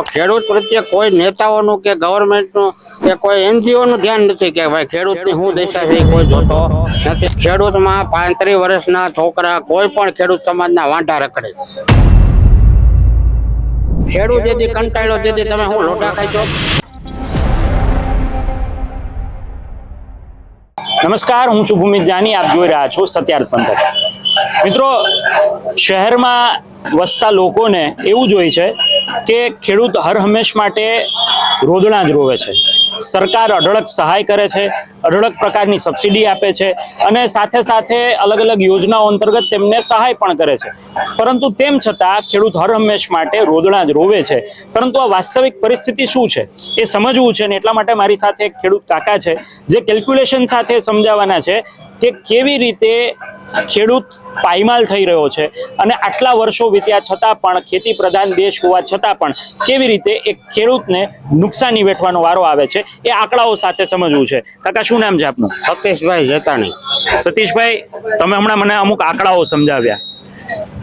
તો ખેડૂત પ્રત્યે કોઈ નેતાઓનું કે ગવર્મેન્ટનું કે કોઈ એનજીઓનું ધ્યાન નથી કે ભાઈ ખેડૂતની શું દિશા છે કોઈ જોતો નથી. ખેડૂતમાં પાંત્રીસ વર્ષના છોકરા કોઈ પણ ખેડૂત સમાજના વાંઢા રખડે. ખેડૂત જેથી કંટાળ્યો તેથી તમે હું લોટા ખાઈ છો? નમસ્કાર, હું છું ભૂમિત જાની, આપ જોઈ રહ્યા છો સત્યાર્થ પંથક. મિત્રો, શહેરમાં વસતા લોકોને એવું જ હોય છે કે ખેડૂત હર હંમેશ માટે રોદણા જ રોવે છે. સરકાર અઢળક સહાય કરે છે, અઢળક પ્રકારની સબસિડી આપે છે અને સાથે સાથે અલગ અલગ યોજનાઓ અંતર્ગત તેમને સહાય પણ કરે છે. પરંતુ તેમ છતાં ખેડૂત હર હંમેશ માટે રોદણા જ રોવે છે. પરંતુ આ વાસ્તવિક પરિસ્થિતિ શું છે? એ સમજવું છે ને એટલા માટે મારી સાથે એક ખેડૂત કાકા છે, જે કેલ્ક્યુલેશન સાથે સમજાવવાના છે કે કેવી રીતે ખેડૂત પાયમાલ થઈ રહ્યો છે અને આટલા વર્ષો વીત્યા છતાં પણ ખેતી પ્રધાન દેશ હોવા છતાં પણ કેવી રીતે એક ખેડૂતને નુકસાની વેઠવાનો વારો આવે છે એ આંકડાઓ સાથે સમજવું છે. કાકા શું નામ છે આપનું? સતીશભાઈ જેતાણી. સતીશભાઈ તમે હમણાં મને અમુક આંકડાઓ સમજાવ્યા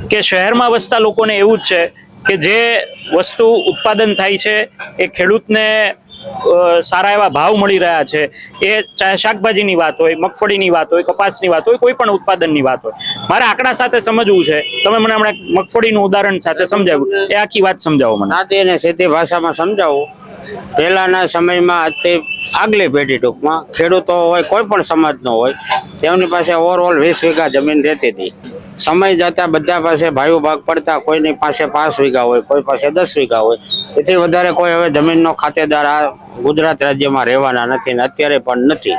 કે શહેરમાં વસતા લોકોને એવું જ છે કે જે વસ્તુ ઉત્પાદન થાય છે એ ખેડૂતને સારા એવા ભાવ મળી રહ્યા છે. એ ચાહે શાકભાજીની વાત હોય, મગફળીની વાત હોય, કપાસની વાત હોય, કોઈ પણ ઉત્પાદનની વાત હોય. મારે આંકડા સાથે સમજવું છે. તમે મને હમણાં મગફળીનું ઉદાહરણ સાથે સમજાવ્યું. એ આખી વાત સમજાવો મને. સાદી અને સીધી ભાષામાં સમજાવું. પહેલાના સમયમાં આજથી આગલી પેઢી ટૂંકમાં ખેડૂતો હોય, કોઈ પણ સમાજનો હોય, તેમની પાસે ઓવરઓલ વીસ વીઘા જમીન રહેતી હતી. સમય જતા બધા પાસે ભાઈઓ ભાગ પડતા કોઈની પાસે પાંચ વીઘા હોય, કોઈ પાસે દસ વીઘા હોય. એથી વધારે કોઈ હવે જમીનનો ખાતેદાર આ ગુજરાત રાજ્યમાં રહેવાના નથી ને અત્યારે પણ નથી.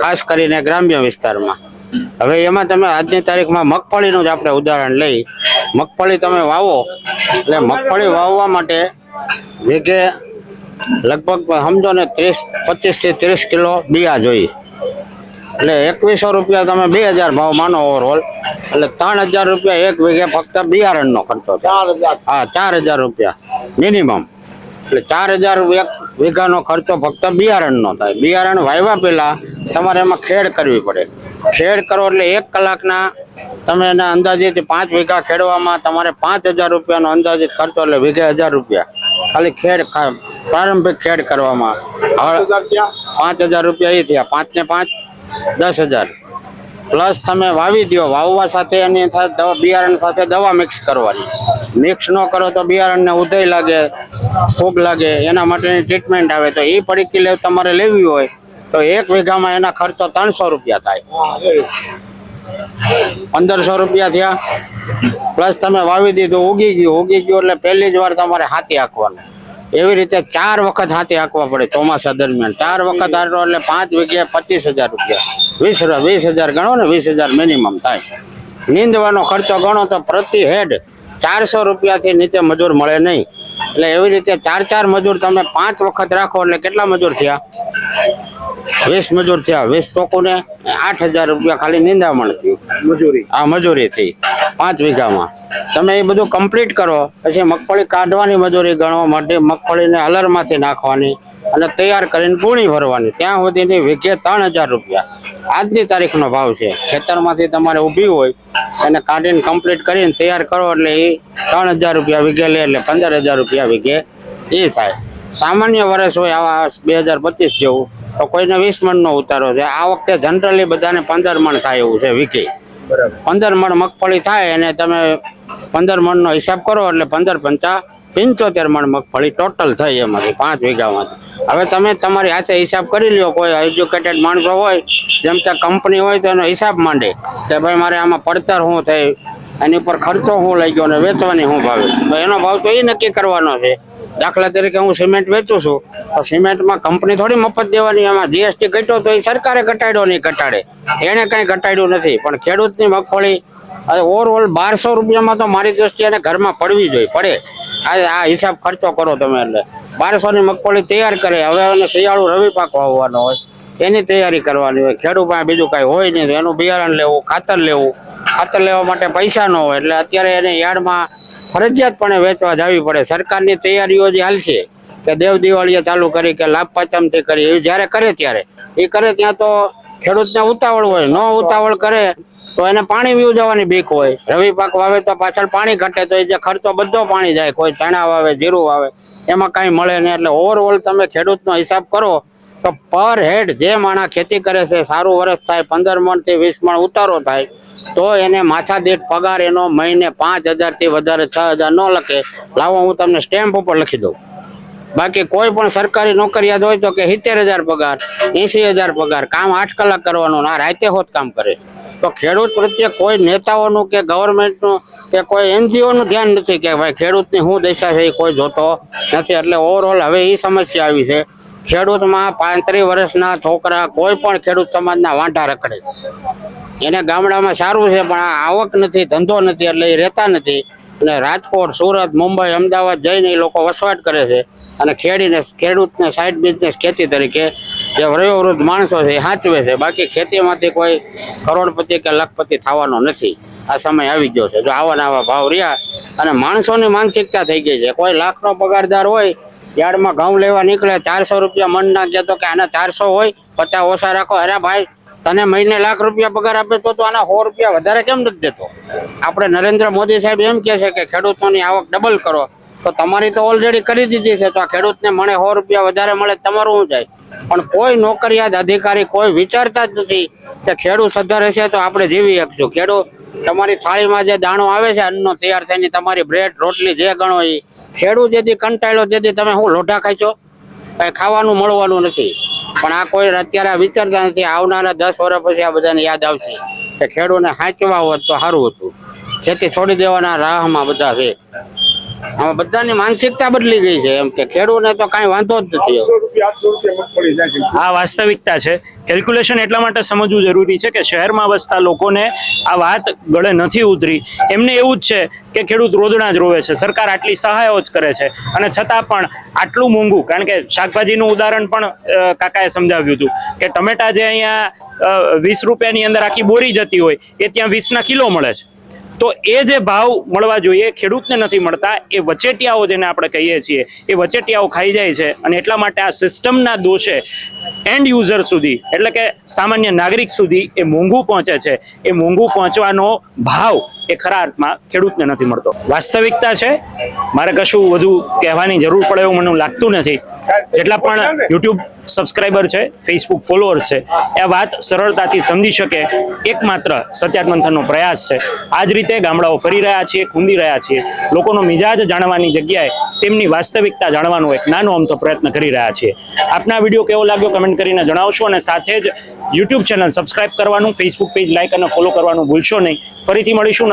ખાસ કરીને ગ્રામ્ય વિસ્તારમાં. હવે એમાં તમે આજની તારીખમાં મગફળીનું જ આપણે ઉદાહરણ લઈ. મગફળી તમે વાવો, એટલે મગફળી વાવવા માટે વીઘે લગભગ સમજો ને ત્રીસ પચીસથી ત્રીસ કિલો બિયા જોઈએ એટલે એકવીસો રૂપિયા તમે બે હજાર ભાવ માનો ઓવરઓલ એટલે ત્રણ હજાર રૂપિયા એક વીઘે ફક્ત બિયારણનો ખર્ચો થાય. હા ચાર હજાર રૂપિયા મિનિમમ એટલે ચાર હજાર એક વીઘાનો ખર્ચો ફક્ત બિયારણનો થાય. બિયારણ વાવ્યા પહેલાં તમારે એમાં ખેડ કરવી પડે. ખેડ કરો એટલે એક કલાકના તમે એના અંદાજિત પાંચ વીઘા ખેડવામાં તમારે પાંચ હજાર રૂપિયાનો અંદાજિત ખર્ચો એટલે વીઘે હજાર રૂપિયા. ખાલી ખેડ પ્રારંભિક ખેડ કરવામાં. પાંચ હજાર રૂપિયા એ થયા. પાંચ ને પાંચ દસ હજાર. પ્લસ તમે વાવી દો વાવવા સાથે એની બિયારણ સાથે દવા મિક્સ કરવાની. મિક્સ ન કરો તો બિયારણને ઉદય લાગે ફૂગ લાગે, એના માટેની ટ્રીટમેન્ટ આવે. તો એ પડીકી લે તમારે લેવી હોય, તો એક વીઘામાં એના ખર્ચો ત્રણસો રૂપિયા થાય. પંદરસો રૂપિયા થયા. પ્લસ તમે વાવી દીધું, ઉગી ગયું. ઉગી ગયું એટલે પહેલી જ વાર તમારે હાથી હાંકવાનું. એવી રીતે ચાર વખત હાથી હાંકવા પડે ચોમાસા દરમિયાન. ચાર વખત હાંકો એટલે પાંચ વીઘે પચીસ હજાર રૂપિયા. વીસ વીસ હજાર ગણો ને વીસ હજાર મિનિમમ થાય. નીંદવાનો ખર્ચો ગણો તો પ્રતિ હેડ ચારસો રૂપિયાથી નીચે મજૂર મળે નહીં. એટલે એવી રીતે ચાર ચાર મજૂર તમે પાંચ વખત રાખો એટલે કેટલા મજૂર થયા? વીસ મજૂર થયા. વીસ ચોકોને આઠ હજાર રૂપિયા ખાલી નિંદામણ થયું. મજૂરી. આ મજૂરી થઈ પાંચ વીઘામાં. તમે એ બધું કમ્પ્લીટ કરો, પછી મગફળી કાઢવાની મજૂરી ગણવા માટે મગફળીને હલરમાંથી નાખવાની અને તૈયાર કરીને ગુણી ભરવાની. ત્યાં સુધીની વીઘે ત્રણ હજાર રૂપિયા. આજની તારીખનો ભાવ છે. ખેતરમાંથી તમારે ઊભી હોય, એને કાઢીને કમ્પ્લીટ કરીને તૈયાર કરો એટલે એ ત્રણ હજાર રૂપિયા વીઘે લે એટલે પંદર હજાર રૂપિયા વીઘે એ થાય. સામાન્ય વર્ષ હોય આવા બે હજાર પચીસ જેવું, તો કોઈને વીસ મણનો ઉતારો છે. આ વખતે જનરલી બધાને પંદર મણ થાય એવું છે વીકે પંદર મણ મગફળી થાય અને તમે પંદર મણનો હિસાબ કરો એટલે પંદર પંચા પંચોતેર મણ મગફળી ટોટલ થઈ એમાંથી પાંચ વીઘામાંથી. હવે તમે તમારી હાથે હિસાબ કરી લ્યો, કોઈ એજ્યુકેટેડ માણસો હોય, જેમ કે કંપની હોય તો એનો હિસાબ માંડે કે ભાઈ મારે આમાં પડતર શું થઈ એની ઉપર ખર્ચો શું લઈ ગયો અને વેચવાની શું ભાવે. તો એનો ભાવ તો એ નક્કી કરવાનો છે. દાખલા તરીકે હું સિમેન્ટ વેચું છું, તો સિમેન્ટમાં કંપની થોડી મફત દેવાની એમાં જીએસટી ઘટ્યો તો એ સરકારે ઘટાડ્યો નહીં ઘટાડે. એણે કંઈ ઘટાડ્યું નથી, પણ ખેડૂતની મગફળી ઓવરઓલ બારસો રૂપિયામાં તો મારી દ્રષ્ટિએ એને ઘરમાં પડવી જોઈએ, પડે. આ આ હિસાબ ખર્ચો કરો તમે એટલે. બારસોની મગફળી તૈયાર કરે, હવે એને શિયાળુ રવિ પાક વાવવાનો હોય, એની તૈયારી કરવાની હોય. ખેડૂત પાસે બીજું કાંઈ હોય નહીં એનું બિયારણ લેવું, ખાતર લેવું. ખાતર લેવા માટે પૈસા ન હોય, એટલે અત્યારે એને યાર્ડમાં ફરજિયાતપણે વેચવા જવી પડે. સરકારની તૈયારીઓ જે હાલશે કે દેવ દિવાળીએ ચાલુ કરી કે લાભ પાંચમથી કરી, એ જ્યારે કરે ત્યારે. એ કરે ત્યાં તો ખેડૂતને ઉતાવળ હોય, ન ઉતાવળ કરે તો એને પાણી વ્યુ જવાની બીક હોય. રવિ પાક વાવે તો પાછળ પાણી ઘટે તો એ જે ખર્ચો બધો પાણી જાય. કોઈ ચણા વાવે, જીરું વાવે, એમાં કાંઈ મળે નહીં. એટલે ઓવરઓલ તમે ખેડૂતનો હિસાબ કરો તો પર હેડ જે માણસ ખેતી કરે છે, સારું વર્ષ થાય, પંદર મણથી વીસ મણ ઉતારો થાય, તો એને માથા દીઠ પગાર એનો મહિને પાંચ હજારથી વધારે છ હજાર ન લખે. લાવો, હું તમને સ્ટેમ્પ ઉપર લખી દઉં. બાકી કોઈ પણ સરકારી નોકરિયાત હોય તો કે સિત્તેર હજાર પગાર એસી હજાર પગાર, કામ આઠ કલાક કરવાનું ના રાતે હોત કામ કરે તો ખેડૂત પ્રત્યે કોઈ નેતાઓનું કે ગવર્મેન્ટનું કે કોઈ એનજીઓનું ધ્યાન નથી કે ભાઈ ખેડૂતની શું દશા છે એ કોઈ જોતો નથી. એટલે ઓવરઓલ હવે એ સમસ્યા આવી છે. ખેડૂતમાં પાંત્રીસ વર્ષના છોકરા કોઈ પણ ખેડૂત સમાજના વાંઢા રખડે. એને ગામડામાં સારું છે, પણ આ આવક નથી, ધંધો નથી, એટલે એ રહેતા નથી. અને રાજકોટ, સુરત, મુંબઈ, અમદાવાદ જઈને એ લોકો વસવાટ કરે છે. અને ખેડીને ખેડૂતને સાઈડ બિઝનેસ ખેતી તરીકે જે વયોવૃદ્ધ માણસો છે એ સાચવે છે. બાકી ખેતીમાંથી કોઈ કરોડપતિ કે લખપતિ થવાનો નથી. આ સમય આવી ગયો છે. જો આવા આવા ભાવ રહ્યા અને માણસોની માનસિકતા થઈ ગઈ છે. કોઈ લાખનો પગારદાર હોય, યાર્ડમાં ઘઉં લેવા નીકળે, ચારસો રૂપિયા મનના કહેતો કે આના ચારસો હોય, પચાસ ઓછા રાખો, અરે ભાઈ, તને મહિને લાખ રૂપિયા પગાર આપે તો આના સો રૂપિયા વધારે કેમ નથી દેતો? આપણે નરેન્દ્ર મોદી સાહેબ એમ કહે છે કે ખેડૂતોની આવક ડબલ કરો. તો તમારી તો ઓલરેડી કરી દીધી છે, તો આ ખેડૂતને મને સો રૂપિયા વધારે મળે તમારું શું જાય પણ કોઈ નોકરિયાત અધિકારી કોઈ વિચારતા જ નથી કે ખેડૂત સદ્ધર હશે તો આપણે જીવી શકશું. ખેડૂત, તમારી થાળીમાં જે દાણો આવે છે, અન્નનો તૈયાર થઈને તમારી બ્રેડ રોટલી જે ગણો એ ખેડૂત જેથી કંટાળ્યો તેથી તમે શું લોઢા ખાશો કઈ ખાવાનું મળવાનું નથી. પણ આ કોઈ અત્યારે વિચારતા નથી, આવનારા દસ વર્ષ પછી આ બધાને યાદ આવશે કે ખેડૂતને સાચવા હોત તો સારું હતું. ખેતી છોડી દેવાના રાહમાં બધા છે. બધાની માનસિકતા બદલી ગઈ છે. એમ કે ખેડૂતને તો કાંઈ વાંધો જ નથી આ વાસ્તવિકતા છે. કેલ્ક્યુલેશન એટલા માટે સમજવું જરૂરી છે કે શહેરમાં વસતા લોકોને આ વાત ગળે નથી ઉતરી. એમને એવું જ છે કે ખેડૂત રોદણા જ રોવે છે. સરકાર આટલી સહાયો જ કરે છે. અને છતાં પણ આટલું મોંઘું, કારણ કે શાકભાજીનું ઉદાહરણ પણ કાકાએ સમજાવ્યું હતું કે ટમેટા જે અહીંયા વીસ રૂપિયાની અંદર આખી બોરી જતી હોય, એ ત્યાં વીસના કિલો મળે છે. તો એ જે ભાવ મળવા જોઈએ, ખેડૂતને નથી મળતા, એ વચેટિયાઓ જેને આપણે કહીએ છીએ, એ વચેટિયાઓ ખાઈ જાય છે અને એટલા માટે આ સિસ્ટમના દોષે એન્ડ યુઝર સુધી, એટલે કે સામાન્ય નાગરિક સુધી એ મોંઘું પહોંચે છે. એ મોંઘું પહોંચવાનો ભાવ એ ખરા અર્થમાં ખેડૂતને નથી મળતો. વાસ્તવિકતા છે, મારે કશું વધુ કહેવાની જરૂર પડે એવું મને લાગતું નથી. જેટલા પણ યુટ્યુબ સબસ્ક્રાઈબર છે, ફેસબુક ફોલોઅર છે, એ વાત સરળતાથી સમજી શકે. એકમાત્ર સત્યાર્થ મંથનનો પ્રયાસ છે. આ જ રીતે ગામડાઓ ફરી રહ્યા છીએ, ખૂંદી રહ્યા છીએ. લોકોનો મિજાજ જાણવાની જગ્યાએ તેમની વાસ્તવિકતા જાણવાનો એક નાનો અમથો પ્રયત્ન કરી રહ્યા છીએ. આપના વીડિયો કેવો લાગ્યો કમેન્ટ કરીને જણાવશો અને સાથે જ યુટ્યુબ ચેનલ સબસ્ક્રાઇબ કરવાનું, ફેસબુક પેજ લાઇક અને ફોલો કરવાનું ભૂલશો નહીં. ફરીથી મળીશું